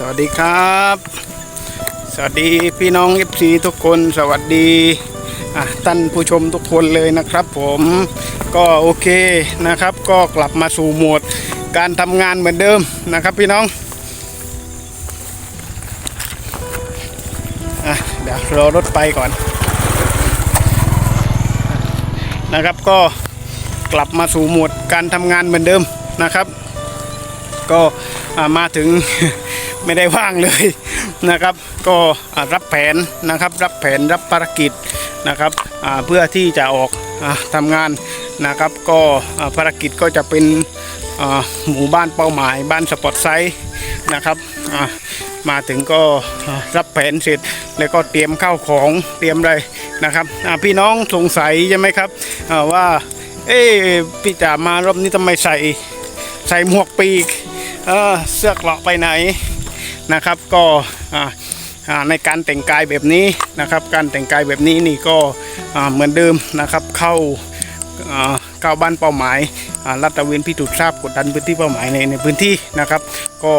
สวัสดีครับ สวัสดีพี่น้องเอฟซีทุกคนสวัสดีท่านผู้ชมทุกคนเลยนะครับผมก็โอเคนะครับ ก็กลับมาสู่โหมดการทำงานเหมือนเดิมนะครับพี่น้องอเดี๋ยวรอรถไปก่อน นะครับก็กลับมาสู่โหมดการทำงานเหมือนเดิมนะครับ ก็ มาถึงไม่ได้ว่างเลยนะครับ ก็รับแผนนะครับ รับแผนรับภารกิจนะครับเพื่อที่จะออกอาทำงานนะครับ ก็ภารกิจก็จะเป็นหมู่บ้านเป้าหมายบ้านสปอร์ตไซต์นะครับมาถึงก็รับแผนเสร็จแล้วก็เตรียมข้าวของเตรียมอะไรนะครับพี่น้องสงสัยใช่ไหมครับว่าเอ๊พี่จ๋ามารอบนี้ทำไมใส่ใส่หมวกปีก เออเสื้อเกราะไปไหนนะครับก็ในการแต่งกายแบบนี้นะครับ การแต่งกายแบบนี้นี่ก็เหมือนเดิมนะครับเข้าเข้าบ้านเป้าหมายอ่าลาดตเวนพิสูจน์ทราบกดดันพื้นที่เป้าหมายในในพื้นที่นะครับ ก็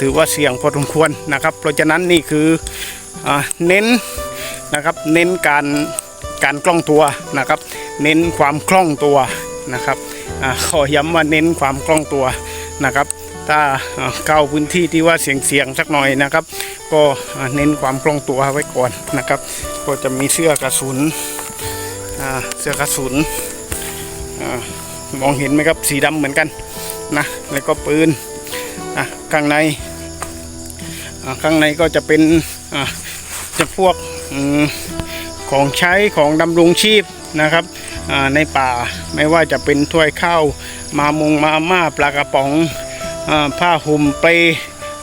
ถือว่าเสี่ยงพอสมควรนะครับ เพราะฉะนั้นนี่คือเน้นนะครับเน้นการการคล่องตัวนะครับ เน้นความคล่องตัวนะครับขอย้ำว่าเน้นความคล่องตัว นะครับ ถ้าเข้าพื้นที่ที่ว่าเสี่ยงๆสักหน่อยนะครับ ก็เน้นความคล่องตัวไว้ก่อนนะครับ ก็จะมีเสื้อกระสุนเสื้อกระสุนอมองเห็นไหมครับสีดำเหมือนกันนะแล้วก็ปืนข้างในข้างในก็จะเป็นจะพวกอของใช้ของดำรงชีพนะครับ ในป่า ไม่ว่าจะเป็นถ้วยข้าวมามงมาม่าปลากระป๋องอผ้าห่มเปล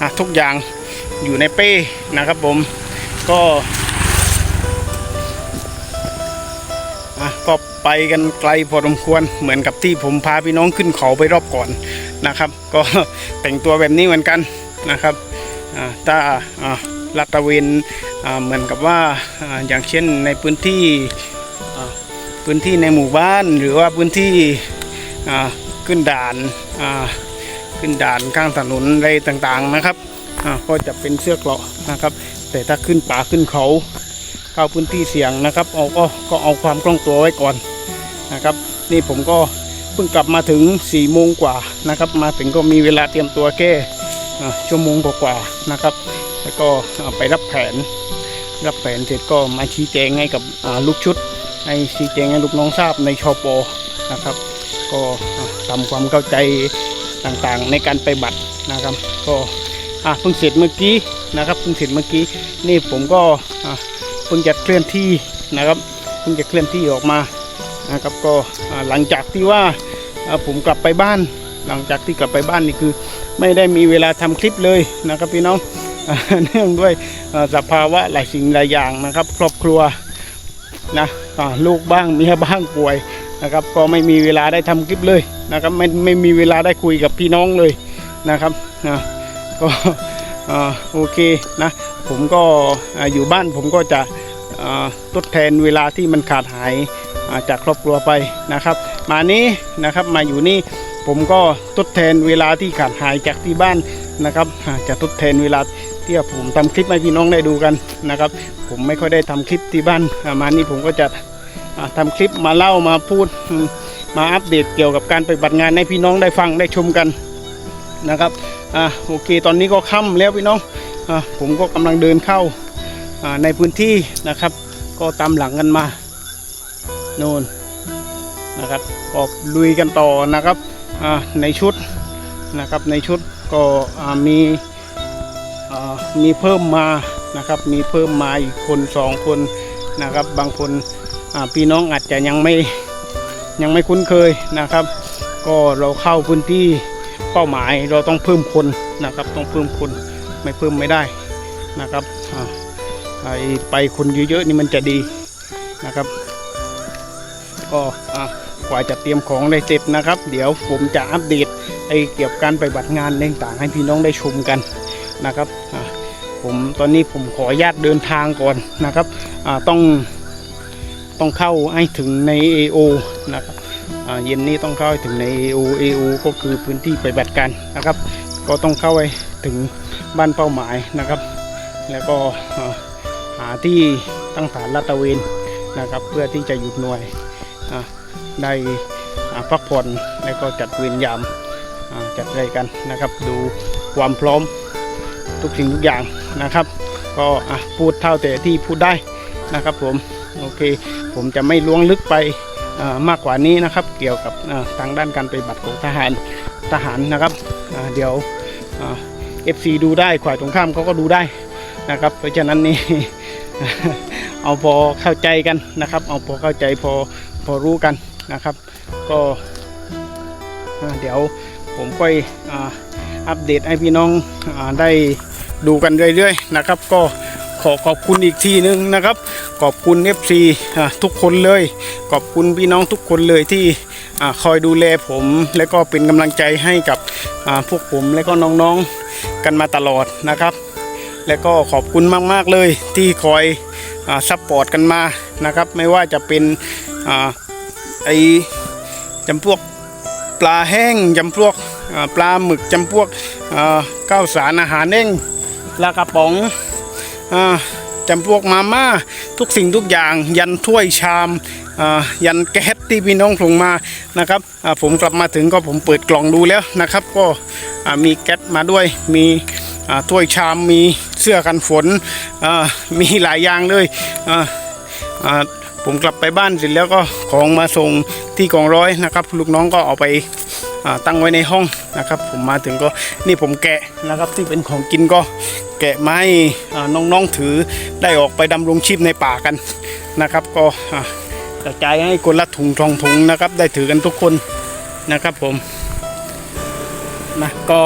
อะทุกอย่างอยู่ในเป้นะครับผมก็ก็ไปกันไกลพอสมควรเหมือนกับที่ผมพาพี่น้องขึ้นเขาไปรอบก่อนนะครับ ก็แต่งตัวแบบนี้เหมือนกันนะครับถ้าลาดตะเวนเหมือนกับว่าอย่างเช่นในพื้นที่ พื้นที่ในหมู่บ้าน หรือว่าพื้นที่ขึ้นด่านขึ้นด่านข้างถนนอะไรต่างๆนะครับก็จะเป็นเสื้อเกราะนะครับ แต่ถ้าขึ้นป่าขึ้นเขาเข้าพื้นที่เสี่ยงนะครับเอาก็ก็เอาความคล่องตัวไว้ก่อนนะครับ นี่ผมก็เพิ่งกลับมาถึง4ี่โมงกว่านะครับ มาถึงก็มีเวลาเตรียมตัวแค่ชั่วโมงกว่าๆนะครับ แล้วก็ไปรับแผน รับแผนเสร็จก็มาชี้แจงให้กับลูกชุด ให้ชี้แจงให้ลูกน้องทราบในชปอนะครับ ก็ทำความเข้าใจต่างๆ ในการไปบัตรนะครับ ก็อะเพิ่งเสร็จเมื่อกี้นะครับเพิ่งเสร็จเมื่อกี้นี่ผมก็อะเพิ่งจะเคลื่อนที่นะครับเพิ่งจะเคลื่อนที่ออกมานะครับก็หลังจากที่ว่าผมกลับไปบ้าน หลังจากที่กลับไปบ้านนี่คือ ไม่ได้มีเวลาทำคลิปเลยนะครับพี่น้องเนื่องด้วยสภาวะหลายสิ่งหลายอย่างนะครับ ครอบครัว นะลูกบ้างเมียบ้างป่วยนะครับ ก็ไม่มีเวลาได้ทำคลิปเลยนะครับไม่ไม่มีเวลาได้คุยกับพี่น้องเลยนะครับนะก็โอเคนะผมก็อยู่บ้านผมก็จะทดแทนเวลาที่มันขาดหายจากครอบครัวไปนะครับ มานี้นะครับมาอยู่นี่ผมก็ทดแทนเวลาที่ขาดหายจากที่บ้านนะครับจะทดแทนเวลา ที่ผมทำคลิปให้พี่น้องได้ดูกันนะครับ ผมไม่ค่อยได้ทำคลิปที่บ้านอ่ามานี่ผมก็จะอ่าทำคลิปมาเล่ามาพูดมาอัปเดตเกี่ยวกับการไปฏิบัติงานให้พี่น้องได้ฟังได้ชมกันนะครับอ่าโอเค ตอนนี้ก็ค่ำแล้วพี่น้องอ่าผมก็กำลังเดินเข้าอ่าในพื้นที่นะครับ ก็ตามหลังกันมาโน่นนะครับก็ลุยกันต่อนะครับในชุดนะครับในชุดก็มี มีเพิ่มมานะครับ มีเพิ่มมาอีกคนสองคนนะครับ บางคนพี่น้องอาจจะยังไม่ยังไม่คุ้นเคยนะครับ ก็เราเข้าพื้นที่เป้าหมายเราต้องเพิ่มคนนะครับ ต้องเพิ่มคนไม่เพิ่มไม่ได้นะครับไอไปคนเยอะๆนี่มันจะดีนะครับ ก็กว่าจะเตรียมของได้เสร็จนะครับ เดี๋ยวผมจะอัปเดตไอเกี่ยวกับการไปฏิบัติงานต่างๆให้พี่น้องได้ชมกัน นะครับผมตอนนี้ผมขออนุญาตเดินทางก่อนนะครับต้องต้องเข้าให้ถึงใน AO นะครับเย็นนี้ต้องเข้าให้ถึงใน AO AO ก็คือพื้นที่ปฏิบัติการนะครับ ก็ต้องเข้าไปถึงบ้านเป้าหมายนะครับ แล้วก็หาที่ตั้งฐานลาดตะเวนนะครับ เพื่อที่จะหยุดหน่วยได้พักผ่อนแล้วก็จัดเวรยามจัดอะไรกันนะครับ ดูความพร้อม ทุกสิ่งทุกอย่างนะครับ ก็พูดเท่าแต่ที่พูดได้นะครับผมโอเค ผมจะไม่ล้วงลึกไปมากกว่านี้นะครับ เกี่ยวกับทางด้านการปฏิบัติของทหารทหารนะครับเดี๋ยวเอฟซีดูได้ขวายตรงข้ามเขาก็ดูได้นะครับ เพราะฉะนั้นนี่เอาพอเข้าใจกันนะครับ เอาพอเข้าใจพอพอรู้กันนะครับ ก็เดี๋ยวผมค่อยอา อัปเดตให้พี่น้องอได้ดูกันเรื่อยๆนะครับ ก็ขอขอบคุณอีกทีนึงนะครับ ขอบคุณ FC อ่าทุกคนเลย ขอบคุณพี่น้องทุกคนเลยที่อคอยดูแลผม และก็เป็นกำลังใจให้กับพวกผมและก็น้องๆกันมาตลอดนะครับ และก็ขอบคุณมากๆเลยที่คอยซัพพอร์ตกันมานะครับ ไม่ว่าจะเป็นอไอจำพวก ปลาแห้งจำพวกปลาหมึกจำพวกข้าวสารอาหารแห้งปลากระป๋องจำพวกมาม่าทุกสิ่งทุกอย่างยันถ้วยชามยันแก๊สที่พี่น้องส่งมานะครับผมกลับมาถึงก็ผมเปิดกล่องดูแล้วนะครับ ก็มีแก๊สมาด้วยมีถ้วยชามมีเสื้อกันฝนมีหลายอย่างเลยผมกลับไปบ้านเสร็จแล้วก็ของมาส่ง ที่กองร้อยนะครับ ลูกน้องก็เอาไปตั้งไว้ในห้องนะครับ ผมมาถึงก็นี่ผมแกะนะครับที่เป็นของกินก็แกะไม้น้องๆถือได้ออกไปดำรงชีพในป่ากันนะครับ ก็กระจายให้คนละถุงทองถุงนะครับ ได้ถือกันทุกคนนะครับผมนะก็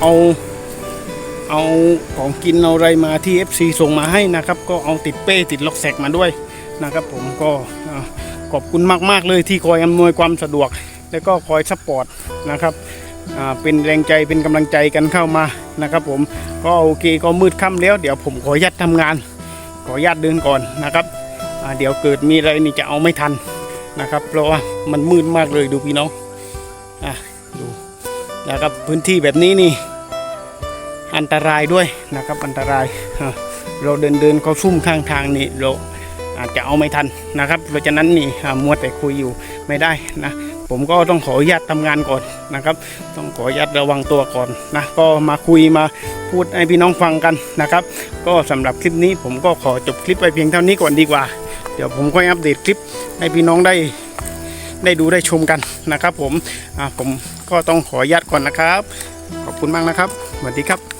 เอาเอาของกินเอาอะไรมาที่ FC ส่งมาให้นะครับ ก็เอาติดเป้ติดล็อกแสกมาด้วยนะครับ ผมก็ ขอบคุณมากๆเลยที่คอยอำนวยความสะดวก และก็คอยซัพพอร์ตนะครับอ่าเป็นแรงใจเป็นกำลังใจกันเข้ามานะครับ ผมก็โอเคก็มืดค่ำแล้ว เดี๋ยวผมขออนุญาตทำงาน ขออนุญาตเดินก่อนนะครับอ่าเดี๋ยวเกิดมีอะไรนี่จะเอาไม่ทันนะครับ เพราะว่ามันมืดมากเลยดูพี่น้องอะดูนะครับพื้นที่แบบนี้นี่อันตรายด้วยนะครับอันตรายเราเดินเดินเขาซุ่มข้างทางนี่เรา อาจจะเอาไม่ทันนะครับเพราะฉะนั้นนี่มัวแต่คุยอยู่ไม่ได้นะผมก็ต้องขออนุญาตทำงานก่อนนะครับ ต้องขออนุญาตระวังตัวก่อนนะก็มาคุยมาพูดให้พี่น้องฟังกันนะครับ ก็สำหรับคลิปนี้ผมก็ขอจบคลิปไปเพียงเท่านี้ก่อนดีกว่า เดี๋ยวผมค่อยอัปเดตคลิปให้พี่น้องได้ได้ดูได้ชมกันนะครับ ผมอะผมก็ต้องขออนุญาตก่อนนะครับ ขอบคุณมากนะครับสวัสดีครับ